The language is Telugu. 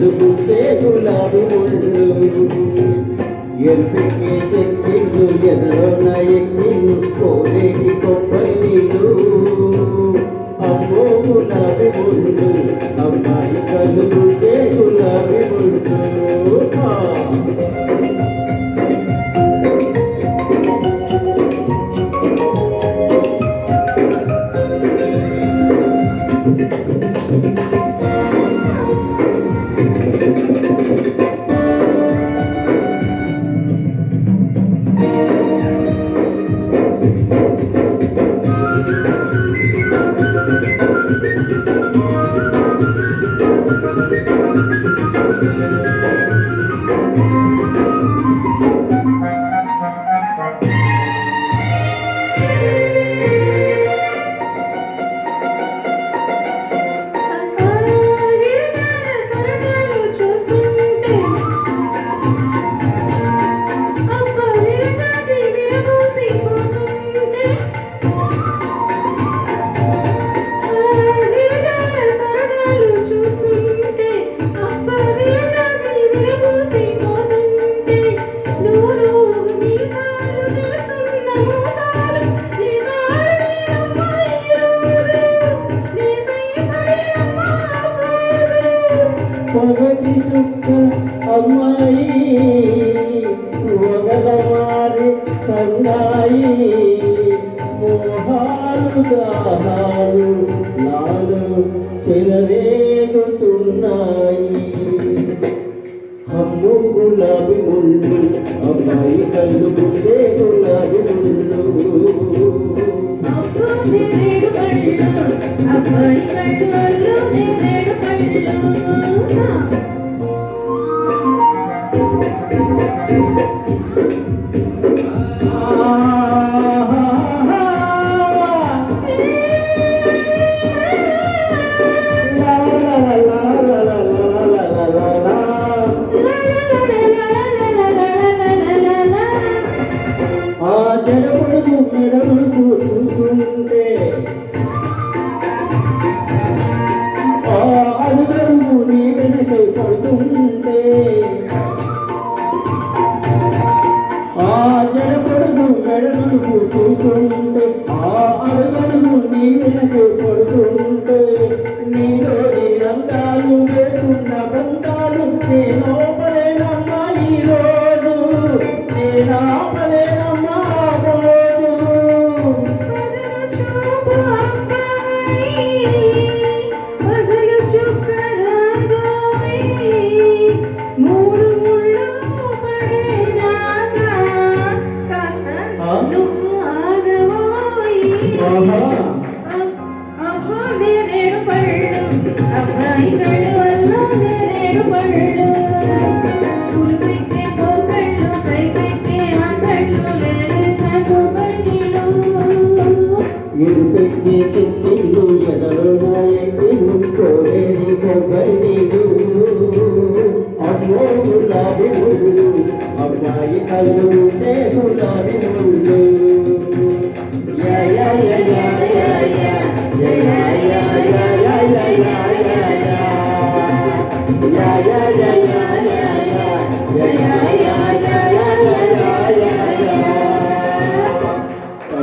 తెలుగు పేగులాడు ఒళ్ళు ఎరుపెక్కే తెక్కిళ్ళు ఎదరోన ఎక్కిళ్ళు కోలేటి కొబ్బరి నీళ్ళు. అమ్మో గులాబీ ఒళ్ళు అమ్మాయి కలుగు పేగులాబీ ఒళ్ళు మొదటి చుక్క అమ్మాయి మొగల మారి సంగాయి. మోహాలు దాహాలు నాలు చెలరేగుతున్నాయి. అమ్ము గులాబీ ముళ్ళు అమ్మాయి కళ్ళు గుండే గులాబీ ముళ్ళు ఆంజన పొడుగు గడతుడుగు చూస్తుంటే ఆ అడుగడుగు నీ వెనక పడుతుంటే నీలో yeah, yeah. yeah.